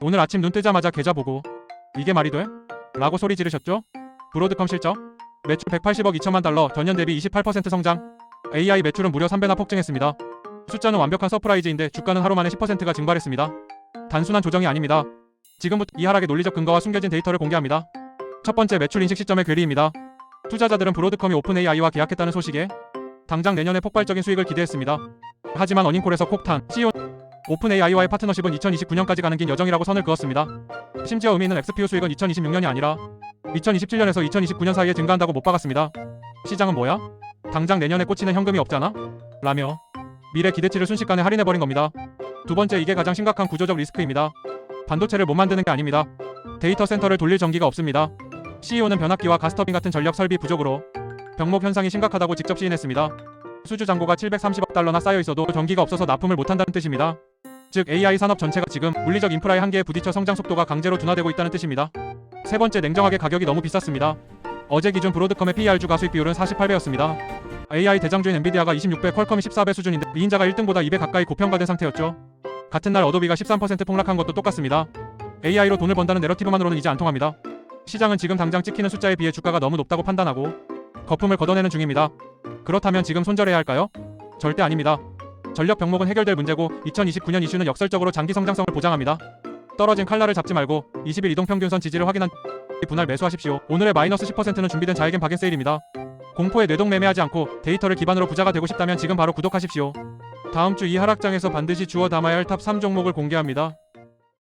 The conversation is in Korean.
오늘 아침 눈 뜨자마자 계좌 보고 이게 말이 돼? 라고 소리 지르셨죠? 브로드컴 실적 매출 180억 2천만 달러 전년 대비 28% 성장 AI 매출은 무려 3배나 폭증했습니다. 숫자는 완벽한 서프라이즈인데 주가는 하루 만에 10%가 증발했습니다. 단순한 조정이 아닙니다. 지금부터 이 하락의 논리적 근거와 숨겨진 데이터를 공개합니다. 첫 번째 매출 인식 시점의 괴리입니다. 투자자들은 브로드컴이 오픈 AI와 계약했다는 소식에 당장 내년에 폭발적인 수익을 기대했습니다. 하지만 어닝콜에서 콕탄 CEO 오픈 AI와의 파트너십은 2029년까지 가는 긴 여정이라고 선을 그었습니다. 심지어 의미 있는 XPU 수익은 2026년이 아니라 2027년에서 2029년 사이에 증가한다고 못 박았습니다. 시장은 뭐야? 당장 내년에 꽂히는 현금이 없잖아? 라며 미래 기대치를 순식간에 할인해버린 겁니다. 두 번째 이게 가장 심각한 구조적 리스크입니다. 반도체를 못 만드는 게 아닙니다. 데이터 센터를 돌릴 전기가 없습니다. CEO는 변압기와 가스터빈 같은 전력 설비 부족으로 병목 현상이 심각하다고 직접 시인했습니다. 수주 잔고가 730억 달러나 쌓여 있어도 전기가 없어서 납품을 못한다는 뜻입니다. 즉 AI 산업 전체가 지금 물리적 인프라의 한계에 부딪혀 성장 속도가 강제로 둔화되고 있다는 뜻입니다. 세 번째 냉정하게 가격이 너무 비쌌습니다. 어제 기준 브로드컴의 PER주가 수익 비율은 48배였습니다. AI 대장주인 엔비디아가 26배, 퀄컴이 14배 수준인데 이인자가 1등보다 2배 가까이 고평가된 상태였죠. 같은 날 어도비가 13% 폭락한 것도 똑같습니다. AI로 돈을 번다는 내러티브만으로는 이제 안 통합니다. 시장은 지금 당장 찍히는 숫자에 비해 주가가 너무 높다고 판단하고 거품을 걷어내는 중입니다. 그렇다면 지금 손절해야 할까요? 절대 아닙니다. 전력 병목은 해결될 문제고 2029년 이슈는 역설적으로 장기 성장성을 보장합니다. 떨어진 칼날을 잡지 말고 20일 이동평균선 지지를 확인한 분할 매수하십시오. 오늘의 마이너스 10%는 준비된 자에겐 박앤 세일입니다. 공포에 뇌동 매매하지 않고 데이터를 기반으로 부자가 되고 싶다면 지금 바로 구독하십시오. 다음 주 이 하락장에서 반드시 주워 담아야 할 탑 3 종목을 공개합니다.